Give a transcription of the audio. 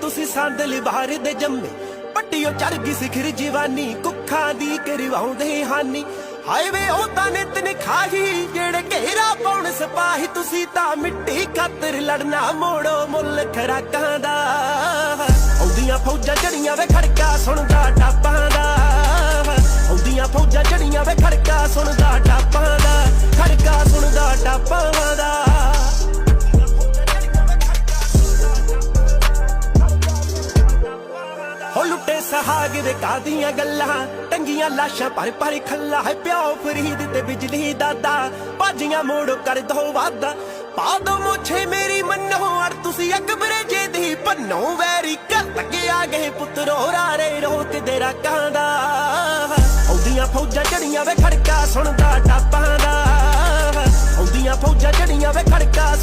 ਤੁਸੀਂ ਸੰਦਲ ਬਾਹਰ ਦੇ ਜੰਮੇ। ਪੱਟੀਓ ਚੜ ਗਈ ਸਿਖਰ ਜਵਾਨੀ, ਕੁੱਖਾਂ ਦੀ ਕਰਵਾਉਂਦੇ ਹਾਨੀ। ਹਾਏ ਵੇ, ਉਹ ਤਾਂ ਨਿਤ ਨਿਖਾਹੀ, ਜਿਹੜੇ ਘੇਰਾ ਪਾਉਣ ਸਿਪਾਹੀ, ਤੁਸੀਂ ਤਾਂ ਮਿੱਟੀ ਖਾਤਰ ਲੜਨਾ ਮੋੜੋ ਮੁੱਲ ਖਰਾਕਾਂ ਦਾ। ਆਉਂਦੀਆਂ ਫੌਜਾਂ ਜੜੀਆਂ ਵੇ, ਖੜਕਾ ਸੁਣਦਾ ਟਾਪਾਂ ਦਾ। ਆਉਂਦੀਆਂ ਫੌਜਾਂ ਜੜੀਆਂ ਵੇ, ਖੜਕਾ ਸੁਣਦਾ ਹੋ ਲੁੱਟੇ ਸਹਾਗ ਵੇ ਕਾਦੀਆਂ ਗੱਲਾਂ, ਟੰਗੀਆਂ ਲਾਸ਼ਾਂ ਪਰ ਪਰ ਖੱਲਾ ਹੈ ਪਿਓ ਫਰੀਦ ਤੇ ਬਿਜਲੀ ਦਾਦਾ ਬਾਜੀਆਂ ਮੋੜੋ ਕਰ ਦੋ ਵਾਦਾ, ਪਾ ਦੋ ਮੋਛੇ ਮੇਰੀ ਮੰਨੋ, ਅਰ ਤੁਸੀਂ ਅਕਬਰੇ ਜੇ ਦੀ ਭੰਨੋ ਵੈਰੀ ਕਰ ਲੱਗੇ ਆ ਗਏ ਪੁੱਤਰੋ, ਰਾਰੇ ਰੋਕ ਦੇ ਰਾਕਾਂ ਦਾ। ਆਉਂਦੀਆਂ ਫੌਜਾਂ ਜੜੀਆਂ ਵੇ ਖੜਕਾ ਸੁਣਦਾ ਟਾਪਾਂ ਦਾ। ਆਉਂਦੀਆਂ ਫੌਜਾਂ ਜੜੀਆਂ ਵੇ ਖੜਕਾ